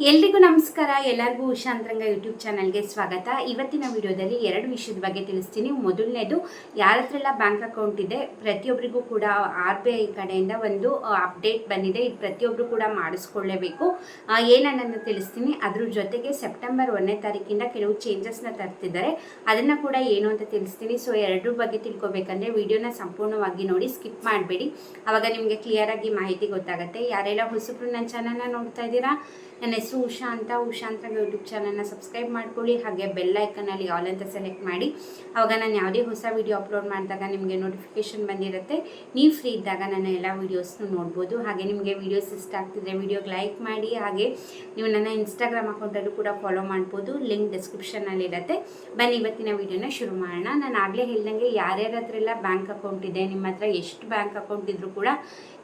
ಎಲ್ರಿಗೂ ನಮಸ್ಕಾರ. ಎಲ್ಲರಿಗೂ ಉಷಾಂತರಂಗ ಯೂಟ್ಯೂಬ್ ಚಾನಲ್ಗೆ ಸ್ವಾಗತ. ಇವತ್ತಿನ ವಿಡಿಯೋದಲ್ಲಿ ಎರಡು ವಿಷಯದ ಬಗ್ಗೆ ತಿಳಿಸ್ತೀನಿ. ಮೊದಲನೇದು ಯಾರ ಹತ್ರ ಬ್ಯಾಂಕ್ ಅಕೌಂಟ್ ಇದೆ ಪ್ರತಿಯೊಬ್ಬರಿಗೂ ಕೂಡ ಆರ್ ಬಿ ಐ ಕಡೆಯಿಂದ ಒಂದು ಅಪ್ಡೇಟ್ ಬಂದಿದೆ. ಇದು ಪ್ರತಿಯೊಬ್ಬರು ಕೂಡ ಮಾಡಿಸ್ಕೊಳ್ಳೇಬೇಕು. ಏನನ್ನನ್ನು ತಿಳಿಸ್ತೀನಿ. ಅದ್ರ ಜೊತೆಗೆ ಸೆಪ್ಟೆಂಬರ್ ಒಂದನೇ ತಾರೀಕಿಂದ ಕೆಲವು ಚೇಂಜಸ್ನ ತರ್ತಿದ್ದಾರೆ. ಅದನ್ನು ಕೂಡ ಏನು ಅಂತ ತಿಳಿಸ್ತೀನಿ. ಸೊ ಎರಡರ ಬಗ್ಗೆ ತಿಳ್ಕೊಬೇಕಂದ್ರೆ ವಿಡಿಯೋನ ಸಂಪೂರ್ಣವಾಗಿ ನೋಡಿ ಸ್ಕಿಪ್ ಮಾಡಬೇಡಿ. ಆವಾಗ ನಿಮಗೆ ಕ್ಲಿಯರಾಗಿ ಮಾಹಿತಿ ಗೊತ್ತಾಗುತ್ತೆ. ಯಾರೆಲ್ಲ ಹೊಸಬ್ರು ನನ್ನ ಚಾನಲ್ನ ನೋಡ್ತಾ ಇದ್ದೀರಾ? ನನ್ನ ಹೆಸರು ಉಷಾ ಅಂತ ಉಷಾ ಅಂತ ಯೂಟ್ಯೂಬ್ ಚಾನಲ್ನ ಸಬ್ಸ್ಕ್ರೈಬ್ ಮಾಡ್ಕೊಳ್ಳಿ. ಹಾಗೆ ಬೆಲ್ ಐಕನಲ್ಲಿ ಆಲ್ ಅಂತ ಸೆಲೆಕ್ಟ್ ಮಾಡಿ. ಆವಾಗ ನಾನು ಯಾವುದೇ ಹೊಸ ವೀಡಿಯೋ ಅಪ್ಲೋಡ್ ಮಾಡಿದಾಗ ನಿಮಗೆ ನೋಟಿಫಿಕೇಶನ್ ಬಂದಿರುತ್ತೆ. ನೀವು ಫ್ರೀ ಇದ್ದಾಗ ನನ್ನ ಎಲ್ಲ ವೀಡಿಯೋಸ್ನು ನೋಡ್ಬೋದು. ಹಾಗೆ ನಿಮಗೆ ವೀಡಿಯೋಸ್ ಇಷ್ಟ ಆಗ್ತಿದ್ರೆ ವೀಡಿಯೋಗೆ ಲೈಕ್ ಮಾಡಿ. ಹಾಗೆ ನೀವು ನನ್ನ ಇನ್ಸ್ಟಾಗ್ರಾಮ್ ಅಕೌಂಟಲ್ಲೂ ಕೂಡ ಫಾಲೋ ಮಾಡ್ಬೋದು. ಲಿಂಕ್ ಡಿಸ್ಕ್ರಿಪ್ಷನ್ನಲ್ಲಿರುತ್ತೆ ಬನ್ನಿ, ಇವತ್ತಿನ ವಿಡಿಯೋನ ಶುರು ಮಾಡೋಣ. ನಾನು ಆಗಲೇ ಹೇಳ್ದಂಗೆ ಯಾರ್ಯಾರ ಹತ್ರ ಎಲ್ಲ ಬ್ಯಾಂಕ್ ಅಕೌಂಟ್ ಇದೆ, ನಿಮ್ಮ ಹತ್ರ ಎಷ್ಟು ಬ್ಯಾಂಕ್ ಅಕೌಂಟ್ ಇದ್ರೂ ಕೂಡ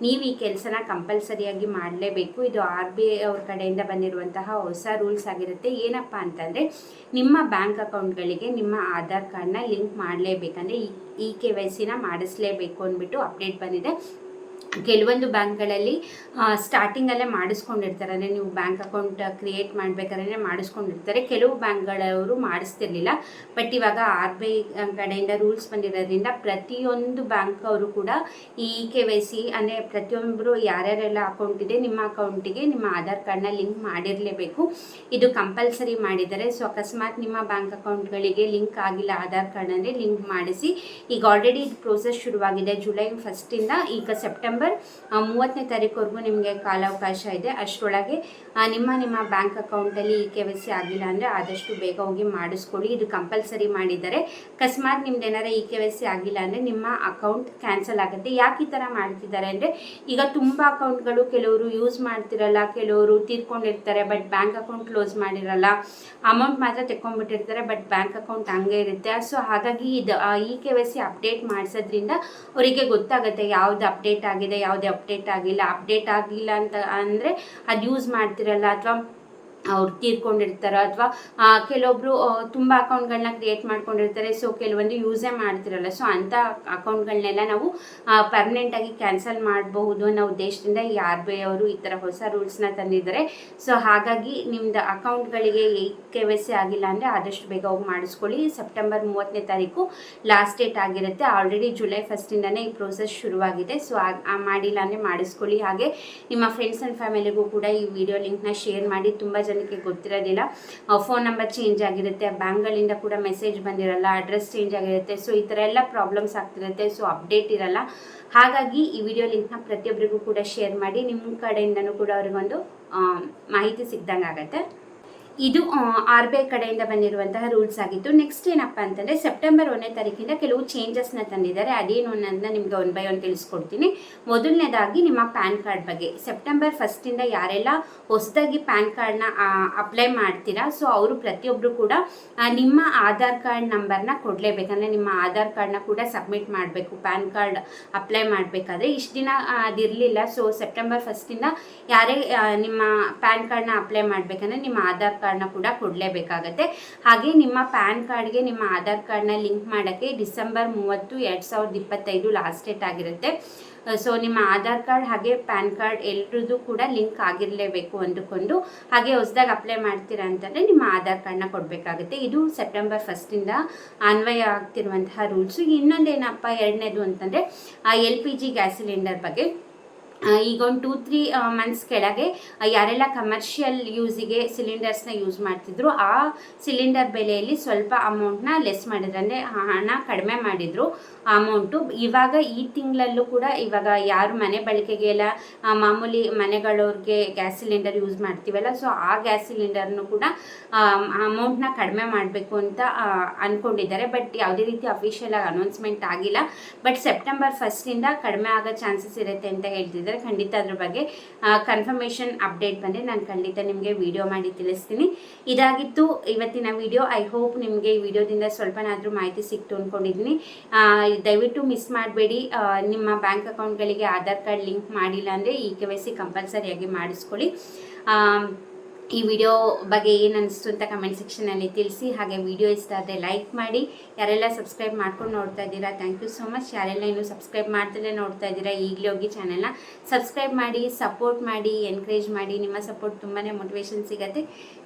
ನೀವು ಈ ಕೆಲಸನ ಕಂಪಲ್ಸರಿಯಾಗಿ ಮಾಡಲೇಬೇಕು. ಇದು ಆರ್ ಬಿ ಐ ಅವ್ರ ಕಡೆಯಿಂದ ಬಂದಿರುವಂತಹ ಹೊಸ ರೂಲ್ಸ್ ಆಗಿರುತ್ತೆ. ಏನಪ್ಪ ಅಂತಂದರೆ, ನಿಮ್ಮ ಬ್ಯಾಂಕ್ ಅಕೌಂಟ್ಗಳಿಗೆ ನಿಮ್ಮ ಆಧಾರ್ ಕಾರ್ಡ್ನ ಲಿಂಕ್ ಮಾಡಲೇಬೇಕಂದ್ರೆ ಇ ಕೆ ವೈ ಸಿನ ಮಾಡಿಸ್ಲೇಬೇಕು ಅಂದ್ಬಿಟ್ಟು ಅಪ್ಡೇಟ್ ಬಂದಿದೆ. ಕೆಲವೊಂದು ಬ್ಯಾಂಕ್ಗಳಲ್ಲಿ ಸ್ಟಾರ್ಟಿಂಗಲ್ಲೇ ಮಾಡಿಸ್ಕೊಂಡಿರ್ತಾರೆ ಅಂದರೆ ನೀವು ಬ್ಯಾಂಕ್ ಅಕೌಂಟ್ ಕ್ರಿಯೇಟ್ ಮಾಡಬೇಕಾದ್ರೆ ಮಾಡಿಸ್ಕೊಂಡಿರ್ತಾರೆ. ಕೆಲವು ಬ್ಯಾಂಕ್ಗಳವರು ಮಾಡಿಸ್ತಿರ್ಲಿಲ್ಲ. ಬಟ್ ಇವಾಗ ಆರ್ ಬಿ ಐ ಕಡೆಯಿಂದ ರೂಲ್ಸ್ ಬಂದಿರೋದ್ರಿಂದ ಪ್ರತಿಯೊಂದು ಬ್ಯಾಂಕ್ ಅವರು ಕೂಡ ಈ ಕೆ ವೈ ಸಿ ಅಂದರೆ ಪ್ರತಿಯೊಬ್ಬರು ಯಾರ್ಯಾರೆಲ್ಲ ಅಕೌಂಟ್ ಇದೆ, ನಿಮ್ಮ ಅಕೌಂಟಿಗೆ ನಿಮ್ಮ ಆಧಾರ್ ಕಾರ್ಡ್ನ ಲಿಂಕ್ ಮಾಡಿರಲೇಬೇಕು. ಇದು ಕಂಪಲ್ಸರಿ ಮಾಡಿದ್ದಾರೆ. ಸೊ, ಅಕಸ್ಮಾತ್ ನಿಮ್ಮ ಬ್ಯಾಂಕ್ ಅಕೌಂಟ್ಗಳಿಗೆ ಲಿಂಕ್ ಆಗಿಲ್ಲ, ಆಧಾರ್ ಕಾರ್ಡ್ ಅಂದರೆ ಲಿಂಕ್ ಮಾಡಿಸಿ, ಈಗ ಆಲ್ರೆಡಿ ಪ್ರೋಸೆಸ್ ಶುರುವಾಗಿದೆ. ಜುಲೈ ಫಸ್ಟಿಂದ ಈಗ ಸೆಪ್ಟೆಂಬರ್ ಆ, ಮೂವತ್ತನೇ ತಾರೀಕುವರೆಗೂ ನಿಮಗೆ ಕಾಲಾವಕಾಶ ಇದೆ. ಅಷ್ಟರೊಳಗೆ ನಿಮ್ಮ ನಿಮ್ಮ ಬ್ಯಾಂಕ್ ಅಕೌಂಟಲ್ಲಿ ಈ ಕೆ ವೈ ಸಿ ಆಗಿಲ್ಲ ಅಂದರೆ ಆದಷ್ಟು ಬೇಗ ಹೋಗಿ ಮಾಡಿಸ್ಕೊಳ್ಳಿ. ಇದು ಕಂಪಲ್ಸರಿ ಮಾಡಿದ್ದಾರೆ. ಅಕಸ್ಮಾತ್ ನಿಮ್ದು ಏನಾರ ಈ ಕೆ ವೈ ಸಿ ಆಗಿಲ್ಲ ಅಂದರೆ ನಿಮ್ಮ ಅಕೌಂಟ್ ಕ್ಯಾನ್ಸಲ್ ಆಗುತ್ತೆ. ಯಾಕೆ ಈ ಥರ ಮಾಡ್ತಿದ್ದಾರೆ ಅಂದರೆ ಈಗ ತುಂಬ ಅಕೌಂಟ್ಗಳು ಕೆಲವರು ಯೂಸ್ ಮಾಡ್ತಿರಲ್ಲ ಕೆಲವರು ತೀರ್ಕೊಂಡಿರ್ತಾರೆ ಬಟ್ ಬ್ಯಾಂಕ್ ಅಕೌಂಟ್ ಕ್ಲೋಸ್ ಮಾಡಿರಲ್ಲ. ಅಮೌಂಟ್ ಮಾತ್ರ ತೆಕ್ಕೊಂಡ್ಬಿಟ್ಟಿರ್ತಾರೆ ಬಟ್ ಬ್ಯಾಂಕ್ ಅಕೌಂಟ್ ಹಂಗೆ ಇರುತ್ತೆ. ಸೊ ಹಾಗಾಗಿ ಇದು E K Y C update ಮಾಡಿಸೋದ್ರಿಂದ ಅವರಿಗೆ ಗೊತ್ತಾಗುತ್ತೆ ಯಾವ್ದು ಅಪ್ಡೇಟ್ ಆಗಿದೆ ಯಾವುದೇ ಅಪ್ಡೇಟ್ ಆಗಿಲ್ಲ. ಅಪ್ಡೇಟ್ ಆಗಿಲ್ಲ ಅಂತ ಅಂದರೆ ಅದು ಯೂಸ್ ಮಾಡ್ತಿರಲ್ಲ ಅಥವಾ ಅವ್ರು ತೀರ್ಕೊಂಡಿರ್ತಾರೆ ಅಥವಾ ಕೆಲವೊಬ್ಬರು ತುಂಬ ಅಕೌಂಟ್ಗಳನ್ನ ಕ್ರಿಯೇಟ್ ಮಾಡ್ಕೊಂಡಿರ್ತಾರೆ, ಸೊ ಕೆಲವೊಂದು ಯೂಸೇ ಮಾಡ್ತಿರಲ್ಲ, ಸೊ ಅಂಥ ಅಕೌಂಟ್ಗಳನ್ನೆಲ್ಲ ನಾವು ಪರ್ಮನೆಂಟಾಗಿ ಕ್ಯಾನ್ಸಲ್ ಮಾಡಬಹುದು ಅನ್ನೋ ಉದ್ದೇಶದಿಂದ ಈ ಆರ್ ಅವರು ಈ ಥರ ಹೊಸ ರೂಲ್ಸ್ನ ತಂದಿದ್ದಾರೆ. ಸೊ ಹಾಗಾಗಿ ನಿಮ್ದು ಅಕೌಂಟ್ಗಳಿಗೆ ಕೆ ವೈ ಸಿ ಆಗಿಲ್ಲ ಅಂದರೆ ಆದಷ್ಟು ಬೇಗ ಹೋಗಿ ಮಾಡಿಸ್ಕೊಳ್ಳಿ. ಸೆಪ್ಟೆಂಬರ್ ಮೂವತ್ತನೇ ತಾರೀಕು ಲಾಸ್ಟ್ ಡೇಟ್ ಆಗಿರುತ್ತೆ. ಆಲ್ರೆಡಿ ಜುಲೈ ಫಸ್ಟಿಂದನೇ ಈ ಪ್ರೋಸೆಸ್ ಶುರುವಾಗಿದೆ. ಸೊ ಮಾಡಿಲ್ಲ ಅಂದರೆ ಮಾಡಿಸ್ಕೊಳ್ಳಿ. ಹಾಗೆ ನಿಮ್ಮ ಫ್ರೆಂಡ್ಸ್ ಆ್ಯಂಡ್ ಫ್ಯಾಮಿಲಿಗೂ ಕೂಡ ಈ ವಿಡಿಯೋ ಲಿಂಕ್ನ ಶೇರ್ ಮಾಡಿ. ತುಂಬ ಜನಕ್ಕೆ ಗೊತ್ತಿರೋದಿಲ್ಲ. ಫೋನ್ ನಂಬರ್ ಚೇಂಜ್ ಆಗಿರುತ್ತೆ, ಬ್ಯಾಂಕ್ಗಳಿಂದ ಕೂಡ ಮೆಸೇಜ್ ಬಂದಿರಲ್ಲ ಅಡ್ರೆಸ್ ಚೇಂಜ್ ಆಗಿರುತ್ತೆ ಸೊ ಈ ಥರ ಎಲ್ಲ ಪ್ರಾಬ್ಲಮ್ಸ್ ಆಗ್ತಿರುತ್ತೆ ಸೊ ಅಪ್ಡೇಟ್ ಇರಲ್ಲ. ಹಾಗಾಗಿ ಈ ವಿಡಿಯೋ ಲಿಂಕ್ನ ಪ್ರತಿಯೊಬ್ಬರಿಗೂ ಕೂಡ ಶೇರ್ ಮಾಡಿ, ನಿಮ್ಮ ಕಡೆಯಿಂದನೂ ಕೂಡ ಅವ್ರಿಗೊಂದು ಮಾಹಿತಿ ಸಿಗ್ದಂಗೆ ಆಗುತ್ತೆ ಇದು ಆರ್ ಬಿ ಐ ಕಡೆಯಿಂದ ಬಂದಿರುವಂತಹ ರೂಲ್ಸ್ ಆಗಿತ್ತು. ನೆಕ್ಸ್ಟ್ ಏನಪ್ಪ ಅಂತಂದರೆ ಸೆಪ್ಟೆಂಬರ್ ಒಂದನೇ ತಾರೀಕಿಂದ ಕೆಲವು ಚೇಂಜಸ್ನ ತಂದಿದ್ದಾರೆ. ಅದೇನು ಅನ್ನೋದನ್ನ ನಿಮಗೆ ಒನ್ ಬೈ ಒನ್ ತಿಳಿಸ್ಕೊಡ್ತೀನಿ. ಮೊದಲನೇದಾಗಿ ನಿಮ್ಮ ಪ್ಯಾನ್ ಕಾರ್ಡ್ ಬಗ್ಗೆ. ಸೆಪ್ಟೆಂಬರ್ ಫಸ್ಟಿಂದ ಯಾರೆಲ್ಲ ಹೊಸದಾಗಿ ಪ್ಯಾನ್ ಕಾರ್ಡ್ನ ಅಪ್ಲೈ ಮಾಡ್ತೀರಾ ಸೊ ಅವರು ಪ್ರತಿಯೊಬ್ಬರು ಕೂಡ ನಿಮ್ಮ ಆಧಾರ್ ಕಾರ್ಡ್ ನಂಬರ್ನ ಕೊಡಲೇಬೇಕಂದ್ರೆ ನಿಮ್ಮ ಆಧಾರ್ ಕಾರ್ಡ್ನ ಕೂಡ ಸಬ್ಮಿಟ್ ಮಾಡಬೇಕು, ಪ್ಯಾನ್ ಕಾರ್ಡ್ ಅಪ್ಲೈ ಮಾಡಬೇಕಾದ್ರೆ. ಇಷ್ಟು ದಿನ ಅದಿರಲಿಲ್ಲ ಸೊ ಸೆಪ್ಟೆಂಬರ್ ಫಸ್ಟಿಂದ ಯಾರೇ ನಿಮ್ಮ ಪ್ಯಾನ್ ಕಾರ್ಡ್ನ ಅಪ್ಲೈ ಮಾಡಬೇಕಂದ್ರೆ ನಿಮ್ಮ ಆಧಾರ್ ಕಾರ್ಡ್ನ ಕೂಡ ಕೊಡಲೇಬೇಕಾಗತ್ತೆ. ಹಾಗೆ ನಿಮ್ಮ ಪ್ಯಾನ್ ಕಾರ್ಡ್ಗೆ ನಿಮ್ಮ ಆಧಾರ್ ಕಾರ್ಡ್ನ ಲಿಂಕ್ ಮಾಡೋಕ್ಕೆ ಡಿಸೆಂಬರ್ ಮೂವತ್ತು ಎರಡು ಸಾವಿರದ ಇಪ್ಪತ್ತೈದು ಲಾಸ್ಟ್ ಡೇಟ್ ಆಗಿರುತ್ತೆ. ಸೊ ನಿಮ್ಮ ಆಧಾರ್ ಕಾರ್ಡ್ ಹಾಗೆ ಪ್ಯಾನ್ ಕಾರ್ಡ್ ಎಲ್ರದ್ದು ಕೂಡ ಲಿಂಕ್ ಆಗಿರಲೇಬೇಕು ಅಂದುಕೊಂಡು ಹಾಗೆ ಹೊಸದಾಗಿ ಅಪ್ಲೈ ಮಾಡ್ತೀರಾ ಅಂತಂದರೆ ನಿಮ್ಮ ಆಧಾರ್ ಕಾರ್ಡ್ನ ಕೊಡಬೇಕಾಗುತ್ತೆ. ಇದು ಸೆಪ್ಟೆಂಬರ್ ಫಸ್ಟಿಂದ ಅನ್ವಯ ಆಗ್ತಿರುವಂತಹ ರೂಲ್ಸು. ಇನ್ನೊಂದೇನಪ್ಪ ಎರಡನೇದು ಅಂತಂದರೆ L P G gas cylinder ಬಗ್ಗೆ. ಆ, ಈಗ ಒಂದು ಟೂ ತ್ರೀ ಮಂತ್ಸ್ ಕೆಳಗೆ ಯಾರೆಲ್ಲ ಕಮರ್ಷಿಯಲ್ ಯೂಸಿಗೆ ಸಿಲಿಂಡರ್ಸ್ನ ಯೂಸ್ ಮಾಡ್ತಿದ್ರು, ಆ ಸಿಲಿಂಡರ್ ಬೆಲೆಯಲ್ಲಿ ಸ್ವಲ್ಪ ಅಮೌಂಟ್ನ ಲೆಸ್ ಮಾಡಿದ್ರು. ಅಂದರೆ ಹಣ ಕಡಿಮೆ ಮಾಡಿದರು ಅಮೌಂಟು ಇವಾಗ ಈ ತಿಂಗಳಲ್ಲೂ ಕೂಡ ಇವಾಗ ಯಾರು ಮನೆ ಬಳಕೆಗೆ ಎಲ್ಲ ಮಾಮೂಲಿ ಮನೆಗಳವ್ರಿಗೆ ಗ್ಯಾಸ್ ಸಿಲಿಂಡರ್ ಯೂಸ್ ಮಾಡ್ತೀವಲ್ಲ ಸೊ ಆ ಗ್ಯಾಸ್ ಸಿಲಿಂಡರ್ನು ಕೂಡ ಅಮೌಂಟ್ನ ಕಡಿಮೆ ಮಾಡಬೇಕು ಅಂತ ಅಂದ್ಕೊಂಡಿದ್ದಾರೆ ಬಟ್ ಯಾವುದೇ ರೀತಿ ಅಫಿಷಿಯಲ್ ಆಗಿ ಅನೌನ್ಸ್ಮೆಂಟ್ ಆಗಿಲ್ಲ. ಬಟ್ ಸೆಪ್ಟೆಂಬರ್ ಫಸ್ಟಿಂದ ಕಡಿಮೆ ಆಗೋ ಚಾನ್ಸಸ್ ಇರುತ್ತೆ ಅಂತ ಹೇಳ್ತಿದ್ದಾರೆ. ಖಂಡಿತ ಅದ್ರ ಬಗ್ಗೆ ಕನ್ಫರ್ಮೇಷನ್ ಅಪ್ಡೇಟ್ ಬಂದರೆ ನಾನು ಖಂಡಿತ ನಿಮಗೆ ವಿಡಿಯೋ ಮಾಡಿ ತಿಳಿಸ್ತೀನಿ. ಇದಾಗಿತ್ತು ಇವತ್ತಿನ ವಿಡಿಯೋ ಐ ಹೋಪ್ ನಿಮಗೆ ಈ ವಿಡಿಯೋದಿಂದ ಸ್ವಲ್ಪನಾದರೂ ಮಾಹಿತಿ ಸಿಕ್ತು ಅಂದ್ಕೊಂಡಿದ್ದೀನಿ ದಯವಿಟ್ಟು ಮಿಸ್ ಮಾಡಬೇಡಿ. ನಿಮ್ಮ ಬ್ಯಾಂಕ್ ಅಕೌಂಟ್ಗಳಿಗೆ ಆಧಾರ್ ಕಾರ್ಡ್ ಲಿಂಕ್ ಮಾಡಿಲ್ಲ ಅಂದರೆ ಈ ಕೆ ವೈ ಸಿ ಕಂಪಲ್ಸರಿಯಾಗಿ ಮಾಡಿಸ್ಕೊಳ್ಳಿ. ಈ ವಿಡಿಯೋ ಬಗ್ಗೆ ಏನು ಅನಿಸ್ತು ಅಂತ ಕಮೆಂಟ್ ಸೆಕ್ಷನಲ್ಲಿ ತಿಳಿಸಿ. ಹಾಗೆ ವಿಡಿಯೋ ಇಷ್ಟ ಆದರೆ ಲೈಕ್ ಮಾಡಿ. ಯಾರೆಲ್ಲ ಸಬ್ಸ್ಕ್ರೈಬ್ ಮಾಡ್ಕೊಂಡು ನೋಡ್ತಾ ಇದ್ದೀರಾ ಥ್ಯಾಂಕ್ ಯು ಸೊ ಮಚ್ ಯಾರೆಲ್ಲ ಇನ್ನೂ ಸಬ್ಸ್ಕ್ರೈಬ್ ಮಾಡ್ತಲೇ ನೋಡ್ತಾ ಇದ್ದೀರಾ, ಈಗಲೇ ಹೋಗಿ ಚಾನೆಲ್ನ ಸಬ್ಸ್ಕ್ರೈಬ್ ಮಾಡಿ ಸಪೋರ್ಟ್ ಮಾಡಿ ಎನ್ಕರೇಜ್ ಮಾಡಿ. ನಿಮ್ಮ ಸಪೋರ್ಟ್ ತುಂಬಾ ಮೋಟಿವೇಶನ್ ಸಿಗುತ್ತೆ.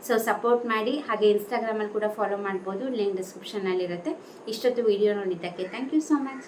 ಸೊ ಸಪೋರ್ಟ್ ಮಾಡಿ. ಹಾಗೆ ಇನ್ಸ್ಟಾಗ್ರಾಮಲ್ಲಿ ಕೂಡ ಫಾಲೋ ಮಾಡ್ಬೋದು. ಲಿಂಕ್ ಡಿಸ್ಕ್ರಿಪ್ಷನಲ್ಲಿರುತ್ತೆ ಇಷ್ಟೊತ್ತು ವಿಡಿಯೋ ನೋಡಿದ್ದಕ್ಕೆ ಥ್ಯಾಂಕ್ ಯು ಸೊ ಮಚ್